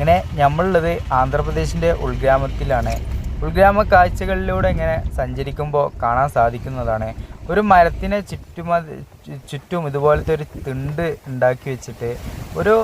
ഇങ്ങനെ നമ്മളുള്ളത് ആന്ധ്രാപ്രദേശിന്റെ ഉൾഗ്രാമത്തിലാണ്. ഉൾഗ്രാമ കാഴ്ചകളിലൂടെ ഇങ്ങനെ സഞ്ചരിക്കുമ്പോൾ കാണാൻ സാധിക്കുന്നതാണ്. ഒരു മരത്തിനെ ചുറ്റുമ ചുറ്റും ഇതുപോലത്തെ ഒരു തിണ്ട് ഉണ്ടാക്കി വെച്ചിട്ട് ഒരു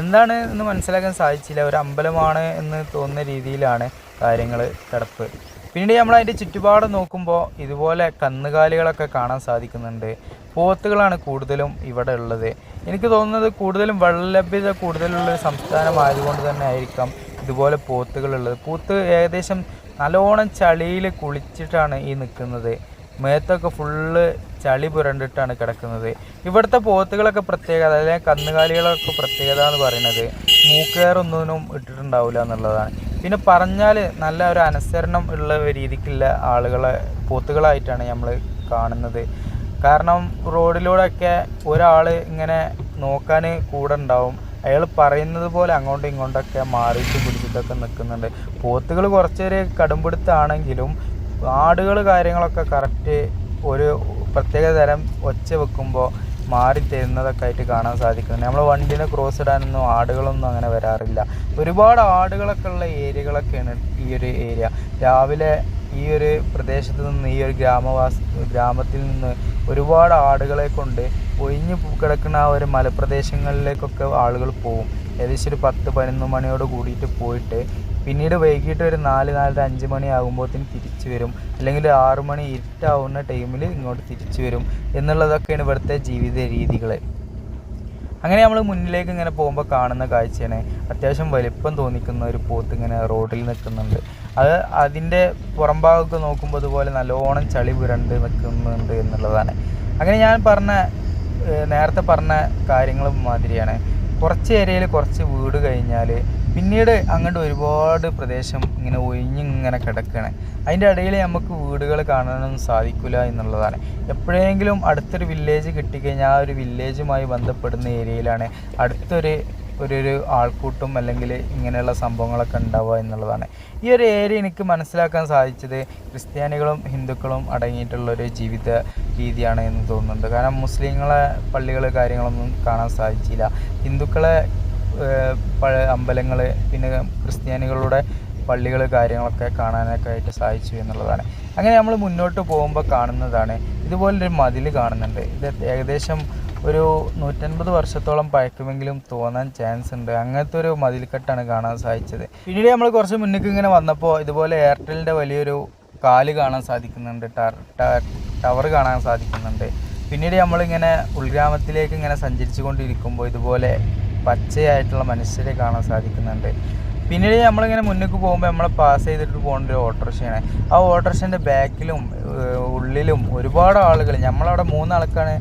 എന്താണ് എന്ന് മനസ്സിലാക്കാൻ സാധിച്ചില്ല. ഒരു അമ്പലമാണ് എന്ന് തോന്നുന്ന രീതിയിലാണ് കാര്യങ്ങൾ കിടപ്പ്. പിന്നീട് നമ്മൾ അതിന്റെ ചുറ്റുപാട് നോക്കുമ്പോൾ ഇതുപോലെ കന്നുകാലികളൊക്കെ കാണാൻ സാധിക്കുന്നുണ്ട്. പോത്തുകളാണ് കൂടുതലും ഇവിടെ ഉള്ളത്. എനിക്ക് തോന്നുന്നത് കൂടുതലും വെള്ളലഭ്യത കൂടുതലുള്ള ഒരു സംസ്ഥാനമായതുകൊണ്ട് തന്നെ ആയിരിക്കാം ഇതുപോലെ പോത്തുകളുള്ളത് പോത്ത് ഏകദേശം നല്ലോണം ചളിയിൽ കുളിച്ചിട്ടാണ് ഈ നിൽക്കുന്നത്. മേത്തൊക്കെ ഫുള്ള് ചളി പുരണ്ടിട്ടാണ് കിടക്കുന്നത്. ഇവിടുത്തെ പോത്തുകളൊക്കെ പ്രത്യേകത അല്ലെങ്കിൽ കന്നുകാലികളൊക്കെ പ്രത്യേകത എന്ന് പറയുന്നത് മൂക്കേറൊന്നിനും ഇട്ടിട്ടുണ്ടാവില്ല എന്നുള്ളതാണ്. പിന്നെ പറഞ്ഞാൽ നല്ല ഒരു അനുസരണം ഉള്ള രീതിക്കുള്ള ആളുകളെ പോത്തുകളായിട്ടാണ് നമ്മൾ കാണുന്നത്. കാരണം റോഡിലൂടെയൊക്കെ ഒരാൾ ഇങ്ങനെ നോക്കാൻ കൂടെ ഉണ്ടാവും. അയാൾ പറയുന്നത് പോലെ അങ്ങോട്ടും ഇങ്ങോട്ടൊക്കെ മാറിയിട്ട് പിടിച്ചിട്ടൊക്കെ നിൽക്കുന്നുണ്ട്. പോത്തുകൾ കുറച്ചൊരു കടുംപിടുത്താണെങ്കിലും ആടുകൾ കാര്യങ്ങളൊക്കെ കറക്റ്റ് ഒരു പ്രത്യേക തരം ഒച്ച വെക്കുമ്പോൾ മാറി തരുന്നതൊക്കെ ആയിട്ട് കാണാൻ സാധിക്കുന്നുണ്ട്. നമ്മൾ വണ്ടിനെ ക്രോസ് ഇടാനൊന്നും ആടുകളൊന്നും അങ്ങനെ വരാറില്ല. ഒരുപാട് ആടുകളൊക്കെ ഉള്ള ഏരിയകളൊക്കെയാണ് ഈ ഒരു ഏരിയ രാവിലെ ഈ ഒരു പ്രദേശത്ത് നിന്ന് ഈ ഒരു ഗ്രാമവാസ ഗ്രാമത്തിൽ നിന്ന് ഒരുപാട് ആടുകളെ കൊണ്ട് ഒഴിഞ്ഞു കിടക്കുന്ന ആ ഒരു മലപ്രദേശങ്ങളിലേക്കൊക്കെ ആളുകൾ പോകും ഏകദേശം ഒരു പത്ത് പതിനൊന്ന് മണിയോട് കൂടിയിട്ട് പോയിട്ട് പിന്നീട് വൈകിട്ട് ഒരു നാല് നാലര അഞ്ച് മണി ആകുമ്പോഴത്തേന് തിരിച്ചു വരും. അല്ലെങ്കിൽ ആറു മണി ഇരുട്ടാവുന്ന ടൈമിൽ ഇങ്ങോട്ട് തിരിച്ചു വരും. എന്നുള്ളതൊക്കെയാണ് ഇവിടുത്തെ ജീവിത രീതികൾ അങ്ങനെ നമ്മൾ മുന്നിലേക്ക് ഇങ്ങനെ പോകുമ്പോൾ കാണുന്ന കാഴ്ചയാണ്. അത്യാവശ്യം വലിപ്പം തോന്നിക്കുന്ന ഒരു പോത്ത് ഇങ്ങനെ റോഡിൽ നിൽക്കുന്നുണ്ട്. അത് അതിന്റെ പുറംഭാഗമൊക്കെ നോക്കുമ്പോൾ അതുപോലെ നല്ലോണം ചളി പുരണ്ട് നിൽക്കുന്നുണ്ട് എന്നുള്ളതാണ്. അങ്ങനെ ഞാൻ പറഞ്ഞ നേരത്തെ പറഞ്ഞ കാര്യങ്ങളും മാതിരിയാണ്. കുറച്ച് ഏരിയയിൽ കുറച്ച് വീട് കഴിഞ്ഞാൽ പിന്നീട് അങ്ങോട്ട് ഒരുപാട് പ്രദേശം ഇങ്ങനെ ഒഴിഞ്ഞിങ്ങനെ കിടക്കുകയാണ് അതിന്റെ ഇടയിൽ നമുക്ക് വീടുകൾ കാണാനൊന്നും സാധിക്കില്ല എന്നുള്ളതാണ്. എപ്പോഴെങ്കിലും അടുത്തൊരു വില്ലേജ് കിട്ടിക്കഴിഞ്ഞാൽ ആ ഒരു വില്ലേജുമായി ബന്ധപ്പെടുന്ന ഏരിയയിലാണ് അടുത്തൊരു ഒരു ഒരു ആൾക്കൂട്ടും അല്ലെങ്കിൽ ഇങ്ങനെയുള്ള സംഭവങ്ങളൊക്കെ ഉണ്ടാവുക എന്നുള്ളതാണ്. ഈ ഒരു ഏരിയ എനിക്ക് മനസ്സിലാക്കാൻ സാധിച്ചത് ക്രിസ്ത്യാനികളും ഹിന്ദുക്കളും അടങ്ങിയിട്ടുള്ള ഒരു ജീവിത രീതിയാണ് എന്ന് തോന്നുന്നുണ്ട്. കാരണം മുസ്ലിങ്ങളെ പള്ളികൾ കാര്യങ്ങളൊന്നും കാണാൻ സാധിച്ചില്ല. ഹിന്ദുക്കളെ ഏഹ്, പഴ അമ്പലങ്ങൾ പിന്നെ ക്രിസ്ത്യാനികളുടെ പള്ളികൾ കാര്യങ്ങളൊക്കെ കാണാനൊക്കെ ആയിട്ട് സാധിച്ചു എന്നുള്ളതാണ്. അങ്ങനെ നമ്മൾ മുന്നോട്ട് പോകുമ്പോൾ കാണുന്നതാണ്. ഇതുപോലൊരു മതിൽ കാണുന്നുണ്ട്. ഇത് ഏകദേശം ഒരു നൂറ്റൻപത് വർഷത്തോളം പഴക്കമെങ്കിലും തോന്നാൻ ചാൻസ് ഉണ്ട്. അങ്ങനത്തെ ഒരു മതിൽക്കെട്ടാണ് കാണാൻ സാധിച്ചത്. പിന്നീട് നമ്മൾ കുറച്ച് മുന്നിലേക്ക് ഇങ്ങനെ വന്നപ്പോൾ ഇതുപോലെ എയർടെലിന്റെ വലിയൊരു കാൽ കാണാൻ സാധിക്കുന്നുണ്ട്. ടവർ കാണാൻ സാധിക്കുന്നുണ്ട്. പിന്നീട് നമ്മളിങ്ങനെ ഉൾഗ്രാമത്തിലേക്ക് ഇങ്ങനെ സഞ്ചരിച്ചു കൊണ്ടിരിക്കുമ്പോൾ ഇതുപോലെ പച്ചയായിട്ടുള്ള മനുഷ്യരെ കാണാൻ സാധിക്കുന്നുണ്ട്. പിന്നീട് നമ്മളിങ്ങനെ മുന്നേക്ക് പോകുമ്പോൾ നമ്മളെ പാസ് ചെയ്തിട്ട് പോകുന്ന ഒരു ഓട്ടോറിക്ഷയാണ്. ആ ഓട്ടോറിക്ഷന്റെ ബാക്കിലും ഉള്ളിലും ഒരുപാട് ആളുകൾ നമ്മളവിടെ മൂന്നാൾക്കാണ്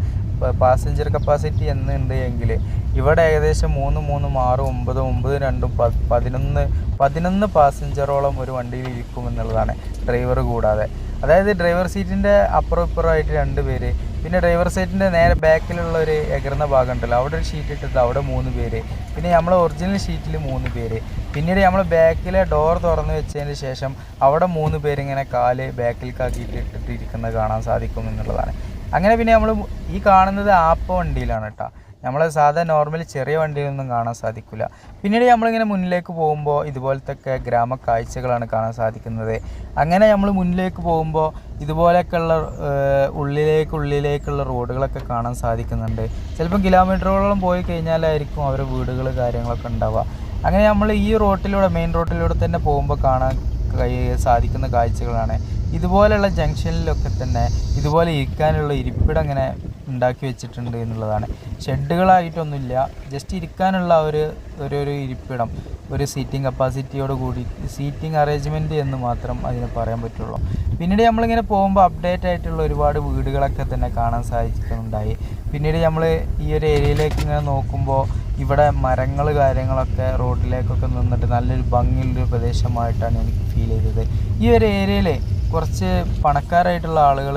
പാസഞ്ചർ കപ്പാസിറ്റി എന്നുണ്ട് എങ്കിൽ ഇവിടെ ഏകദേശം മൂന്ന് മൂന്നും ആറും ഒമ്പതും ഒമ്പത് രണ്ടും പതിനൊന്ന് പതിനൊന്ന് പാസഞ്ചറോളം ഒരു വണ്ടിയിൽ ഇരിക്കുമെന്നുള്ളതാണ് ഡ്രൈവർ കൂടാതെ. അതായത് ഡ്രൈവർ സീറ്റിന്റെ അപ്പുറം ഇപ്പുറമായിട്ട് രണ്ട് പേര്. പിന്നെ ഡ്രൈവർ സീറ്റിന്റെ നേരെ ബാക്കിലുള്ള ഒരു എകർന്ന ഭാഗം ഉണ്ടല്ലോ അവിടെ ഒരു ഷീറ്റ് ഇട്ടിട്ട് അവിടെ മൂന്ന് പേര്. പിന്നെ നമ്മളെ ഒറിജിനൽ ഷീറ്റിൽ മൂന്ന് പേര്. പിന്നീട് നമ്മൾ ബാക്കിലെ ഡോർ തുറന്ന് വെച്ചതിന് ശേഷം അവിടെ മൂന്ന് പേരിങ്ങനെ കാൽ ബാക്കിലേക്കാക്കിയിട്ട് ഇട്ടിട്ട് ഇരിക്കുന്നത് കാണാൻ സാധിക്കും എന്നുള്ളതാണ്. അങ്ങനെ പിന്നെ നമ്മൾ ഈ കാണുന്നത് ആപ്പ് വണ്ടിയിലാണ് കേട്ടോ നമ്മളെ സാധാ നോർമൽ ചെറിയ വണ്ടിയിലൊന്നും കാണാൻ സാധിക്കില്ല പിന്നീട് നമ്മളിങ്ങനെ മുന്നിലേക്ക് പോകുമ്പോൾ ഇതുപോലത്തെ ഗ്രാമ കാഴ്ചകളാണ് കാണാൻ സാധിക്കുന്നത്. അങ്ങനെ നമ്മൾ മുന്നിലേക്ക് പോകുമ്പോൾ ഇതുപോലെയൊക്കെയുള്ള ഉള്ളിലേക്ക് ഉള്ളിലേക്കുള്ള റോഡുകളൊക്കെ കാണാൻ സാധിക്കുന്നുണ്ട്. ചിലപ്പോൾ കിലോമീറ്ററുകളോളം പോയി കഴിഞ്ഞാലായിരിക്കും അവരുടെ വീടുകൾ കാര്യങ്ങളൊക്കെ ഉണ്ടാവുക. അങ്ങനെ നമ്മൾ ഈ റോട്ടിലൂടെ മെയിൻ റോട്ടിലൂടെ തന്നെ പോകുമ്പോൾ കാണാൻ സാധിക്കുന്ന കാഴ്ചകളാണ്. ഇതുപോലെയുള്ള ജംഗ്ഷനിലൊക്കെ തന്നെ ഇതുപോലെ ഇരിക്കാനുള്ള ഇരിപ്പിടം ഇങ്ങനെ ഉണ്ടാക്കി വെച്ചിട്ടുണ്ട് എന്നുള്ളതാണ്. ഷെഡുകളായിട്ടൊന്നുമില്ല. ജസ്റ്റ് ഇരിക്കാനുള്ള ഒരു ഒരു ഒരു ഇരിപ്പിടം ഒരു സീറ്റിംഗ് കപ്പാസിറ്റിയോട് കൂടി സീറ്റിംഗ് അറേഞ്ച്മെന്റ് എന്ന് മാത്രം അതിന് പറയാൻ പറ്റുള്ളൂ. പിന്നീട് നമ്മളിങ്ങനെ പോകുമ്പോൾ അപ്ഡേറ്റ് ആയിട്ടുള്ള ഒരുപാട് വീടുകളൊക്കെ തന്നെ കാണാൻ സാധിക്കുന്നുണ്ടായി പിന്നീട് നമ്മൾ ഈ ഒരു ഏരിയയിലേക്ക് ഇങ്ങനെ നോക്കുമ്പോൾ ഇവിടെ മരങ്ങൾ കാര്യങ്ങളൊക്കെ റോഡിലേക്കൊക്കെ നിന്നിട്ട് നല്ലൊരു ഭംഗിയുള്ളൊരു പ്രദേശമായിട്ടാണ് എനിക്ക് ഫീൽ ചെയ്തത്. ഈ ഒരു ഏരിയയിൽ കുറച്ച് പണക്കാരായിട്ടുള്ള ആളുകൾ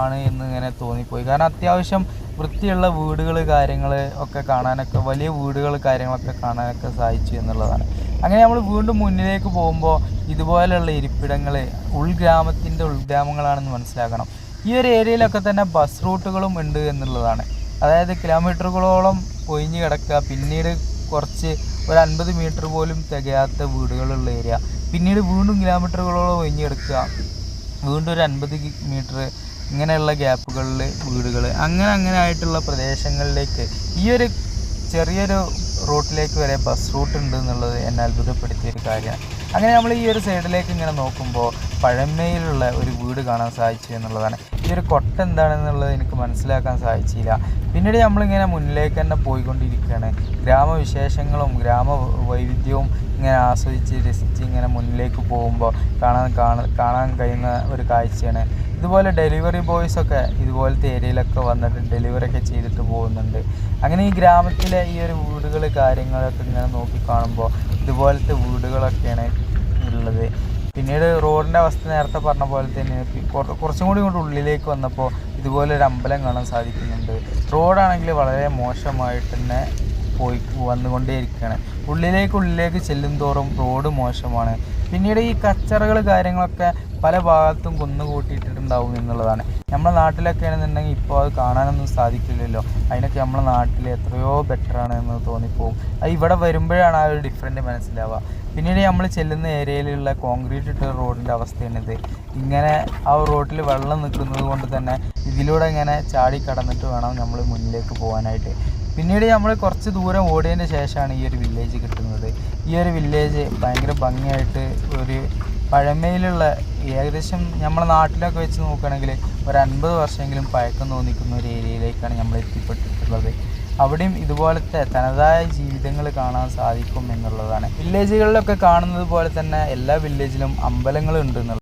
ആണ് എന്ന് ഇങ്ങനെ തോന്നിപ്പോയി. കാരണം അത്യാവശ്യം വൃത്തിയുള്ള വീടുകൾ കാര്യങ്ങൾ ഒക്കെ കാണാനൊക്കെ വലിയ വീടുകൾ കാര്യങ്ങളൊക്കെ കാണാനൊക്കെ സാധിച്ചു എന്നുള്ളതാണ്. അങ്ങനെ നമ്മൾ വീണ്ടും മുന്നിലേക്ക് പോകുമ്പോൾ ഇതുപോലെയുള്ള ഇരിപ്പിടങ്ങൾ ഉൾഗ്രാമത്തിന്റെ ഉൾഗ്രാമങ്ങളാണെന്ന് മനസ്സിലാക്കണം. ഈ ഒരു ഏരിയയിലൊക്കെ തന്നെ ബസ് റൂട്ടുകളും ഉണ്ട് എന്നുള്ളതാണ്. അതായത് കിലോമീറ്ററുകളോളം ഒഴിഞ്ഞു കിടക്കുക പിന്നീട് കുറച്ച് ഒരു അൻപത് മീറ്റർ പോലും തികയാത്ത വീടുകളുള്ള ഏരിയ. പിന്നീട് വീണ്ടും കിലോമീറ്ററുകളോളം ഒഴിഞ്ഞെടുക്കുക വീണ്ടും ഒരു അൻപത് മീറ്റർ ഇങ്ങനെയുള്ള ഗ്യാപ്പുകളിൽ വീടുകൾ അങ്ങനെ അങ്ങനെ ആയിട്ടുള്ള പ്രദേശങ്ങളിലേക്ക് ഈ ഒരു ചെറിയൊരു റൂട്ടിലേക്ക് വരെ ബസ് റൂട്ട് ഉണ്ട് എന്നുള്ളത് എന്നെ അത്ഭുതപ്പെടുത്തിയ ഒരു കാര്യമാണ് അങ്ങനെ നമ്മൾ ഈ ഒരു സൈഡിലേക്ക് ഇങ്ങനെ നോക്കുമ്പോൾ പഴമയിലുള്ള ഒരു വീട് കാണാൻ സാധിച്ചു എന്നുള്ളതാണ്. ഈ ഒരു കൊട്ട എന്താണെന്നുള്ളത് എനിക്ക് മനസ്സിലാക്കാൻ സാധിച്ചില്ല. പിന്നീട് നമ്മളിങ്ങനെ മുന്നിലേക്ക് തന്നെ പോയിക്കൊണ്ടിരിക്കുകയാണ്. ഗ്രാമവിശേഷങ്ങളും ഗ്രാമ വൈവിധ്യവും ഇങ്ങനെ ആസ്വദിച്ച് രസിച്ച് ഇങ്ങനെ മുന്നിലേക്ക് പോകുമ്പോൾ കാണാൻ കാണാൻ കഴിയുന്ന ഒരു കാഴ്ചയാണ്. ഇതുപോലെ ഡെലിവറി ബോയ്സ് ഒക്കെ ഇതുപോലത്തെ ഏരിയയിലൊക്കെ വന്നിട്ട് ഡെലിവറി ഒക്കെ ചെയ്തിട്ട് പോകുന്നുണ്ട്. അങ്ങനെ ഈ ഗ്രാമത്തിലെ ഈ ഒരു വീടുകൾ കാര്യങ്ങളൊക്കെ ഇങ്ങനെ നോക്കി കാണുമ്പോൾ ഇതുപോലത്തെ വീടുകളൊക്കെയാണ് ഉള്ളത്. പിന്നീട് റോഡിന്റെ അവസ്ഥ നേരത്തെ പറഞ്ഞ പോലെ തന്നെ കുറച്ചും കൂടി ഇങ്ങോട്ട് ഉള്ളിലേക്ക് വന്നപ്പോൾ ഇതുപോലെ ഒരു അമ്പലം കാണാൻ സാധിക്കുന്നുണ്ട്. റോഡാണെങ്കിൽ വളരെ മോശമായിട്ട് തന്നെ പോയി വന്നുകൊണ്ടേയിരിക്കുകയാണ്. ഉള്ളിലേക്ക് ഉള്ളിലേക്ക് ചെല്ലും തോറും റോഡ് മോശമാണ്. പിന്നീട് ഈ കച്ചറകൾ കാര്യങ്ങളൊക്കെ പല ഭാഗത്തും കുന്നുകൂട്ടിയിട്ടിട്ടുണ്ടാവും എന്നുള്ളതാണ്. നമ്മുടെ നാട്ടിലൊക്കെ ആണെന്നുണ്ടെങ്കിൽ ഇപ്പോൾ അത് കാണാനൊന്നും സാധിക്കില്ലല്ലോ. അതിനൊക്കെ നമ്മുടെ നാട്ടിൽ എത്രയോ ബെറ്ററാണ് എന്ന് തോന്നിപ്പോവും. അത് ഇവിടെ വരുമ്പോഴാണ് ആ ഒരു ഡിഫറന്റ് മനസ്സിലാവുക. പിന്നീട് നമ്മൾ ചെല്ലുന്ന ഏരിയയിലുള്ള കോൺക്രീറ്റ് ഇട്ട റോഡിന്റെ അവസ്ഥയാണിത്. ഇങ്ങനെ ആ റോഡിൽ വെള്ളം നിൽക്കുന്നത് കൊണ്ട് തന്നെ ഇതിലൂടെ ഇങ്ങനെ ചാടി കടന്നിട്ട് വേണം നമ്മൾ മുന്നിലേക്ക് പോകാനായിട്ട്. പിന്നീട് നമ്മൾ കുറച്ച് ദൂരം ഓടിയതിന് ശേഷമാണ് ഈ ഒരു വില്ലേജ് കിട്ടുന്നത്. ഈ ഒരു വില്ലേജ് ഭയങ്കര ഭംഗിയായിട്ട് ഒരു പഴമയിലുള്ള ഏകദേശം നമ്മളെ നാട്ടിലൊക്കെ വെച്ച് നോക്കുകയാണെങ്കിൽ ഒരു അൻപത് വർഷമെങ്കിലും പഴക്കം തോന്നിക്കുന്ന ഒരു ഏരിയയിലേക്കാണ് നമ്മൾ എത്തിപ്പെട്ടിട്ടുള്ളത്. അവിടെയും ഇതുപോലത്തെ തനതായ ജീവിതങ്ങൾ കാണാൻ സാധിക്കും എന്നുള്ളതാണ്. വില്ലേജുകളിലൊക്കെ കാണുന്നത് പോലെ തന്നെ എല്ലാ വില്ലേജിലും അമ്പലങ്ങളുണ്ട് എന്നുള്ളത്